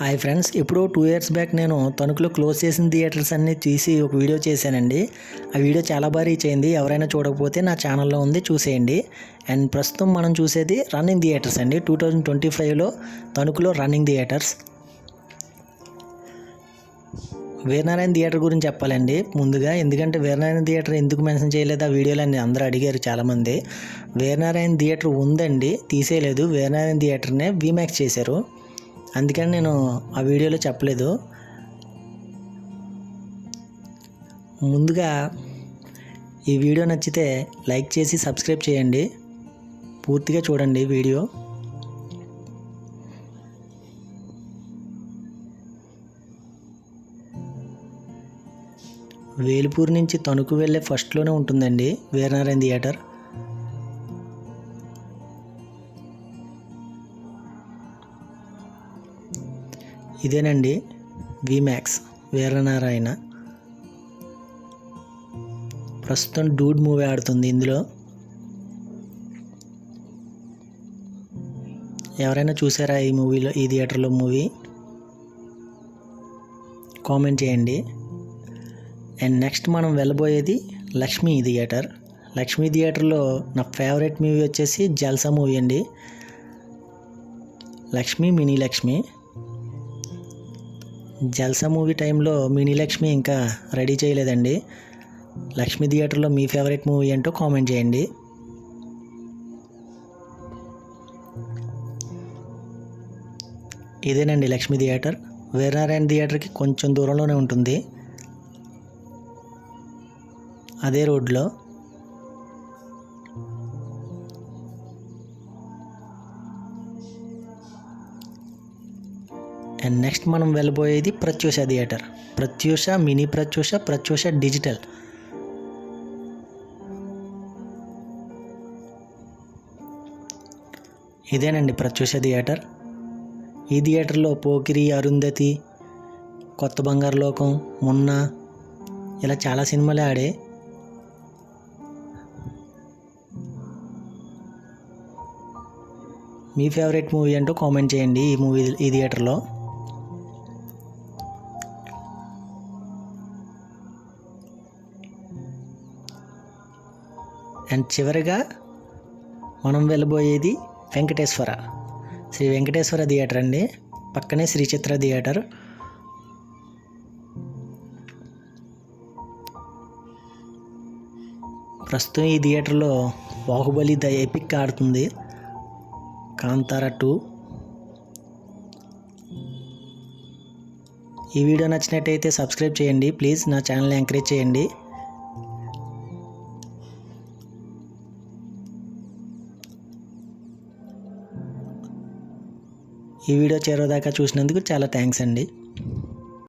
Hi friends ఇప్పుడు two years back నేను తణుకులో క్లోజ్ చేసిన థియేటర్స్ అన్ని తీసి ఒక వీడియో చేశానండి. ఆ వీడియో చాలా బాగా రీచ్ అయింది. ఎవరైనా చూడకపోతే నా ఛానల్లో ఉంది చూసేయండి. అండ్ ప్రస్తుతం మనం చూసేది రన్నింగ్ థియేటర్స్ అండి. టూ థౌజండ్ ట్వంటీ ఫైవ్లో తణుకులో రన్నింగ్ థియేటర్స్ వీరనారాయణ థియేటర్ గురించి చెప్పాలండి. ముందుగా ఎందుకంటే వీరనారాయణ థియేటర్ ఎందుకు మెన్షన్ చేయలేదు? ఆ వీడియోలన్నీ అని అందరూ అడిగారు చాలామంది. వీరనారాయణ థియేటర్ ఉందండి తీసేయలేదు. వీరనారాయణ థియేటర్నే వీమాక్స్ చేశారు. అందుకని నేను ఆ వీడియోలో చెప్పలేదు. ముందుగా ఈ వీడియో నచ్చితే లైక్ చేసి సబ్స్క్రైబ్ చేయండి. పూర్తిగా చూడండి వీడియో. వేలుపూర్ నుంచి తణుకు వెళ్ళే ఫస్ట్లోనే ఉంటుందండి వీరనారాయణ థియేటర్. ఇదేనండి విమాక్స్ వీరనారాయణ. ప్రస్తుతం డూడ్ మూవీ ఆడుతుంది ఇందులో. ఎవరైనా చూసారా ఈ మూవీలో ఈ థియేటర్లో మూవీ? కామెంట్ చేయండి. అండ్ నెక్స్ట్ మనం వెళ్ళబోయేది లక్ష్మీ థియేటర్. లక్ష్మీ థియేటర్లో నా ఫేవరెట్ మూవీ వచ్చేసి జల్సా మూవీ అండి. లక్ష్మీ మినీ లక్ష్మి. జల్సా మూవీ టైంలో మినీ లక్ష్మి ఇంకా రెడీ చేయలేదండి. లక్ష్మీ థియేటర్లో మీ ఫేవరెట్ మూవీ ఏంటో కామెంట్ చేయండి. ఇదేనండి లక్ష్మీ థియేటర్. వీరనారాయణ థియేటర్కి కొంచెం దూరంలోనే ఉంటుంది. అదే రోడ్లో. అండ్ నెక్స్ట్ మనం వెళ్ళబోయేది Prathyusha theatre. Prathyusha mini Prathyusha Prathyusha digital. ఇదేనండి ప్రత్యూష థియేటర్. ఈ థియేటర్లో పోకిరి అరుంధతి కొత్త బంగారు లోకం మున్నా ఇలా చాలా సినిమాలు ఆడే. మీ ఫేవరెట్ మూవీ అంటూ కామెంట్ చేయండి ఈ మూవీ ఈ థియేటర్లో. అండ్ చివరిగా మనం వెళ్ళబోయేది వెంకటేశ్వర. శ్రీ వెంకటేశ్వర థియేటర్ అండి. పక్కనే శ్రీ చిత్ర థియేటర్. ప్రస్తుతం ఈ థియేటర్లో బాహుబలి ద ఎపిక్ ఆడుతుంది. కాంతార టూ. ఈ వీడియో నచ్చినట్టయితే సబ్స్క్రైబ్ చేయండి. ప్లీజ్ నా ఛానల్ని ఎంకరేజ్ చేయండి. ఈ వీడియో చేరేదాకా చూసినందుకు చాలా థ్యాంక్స్ అండి.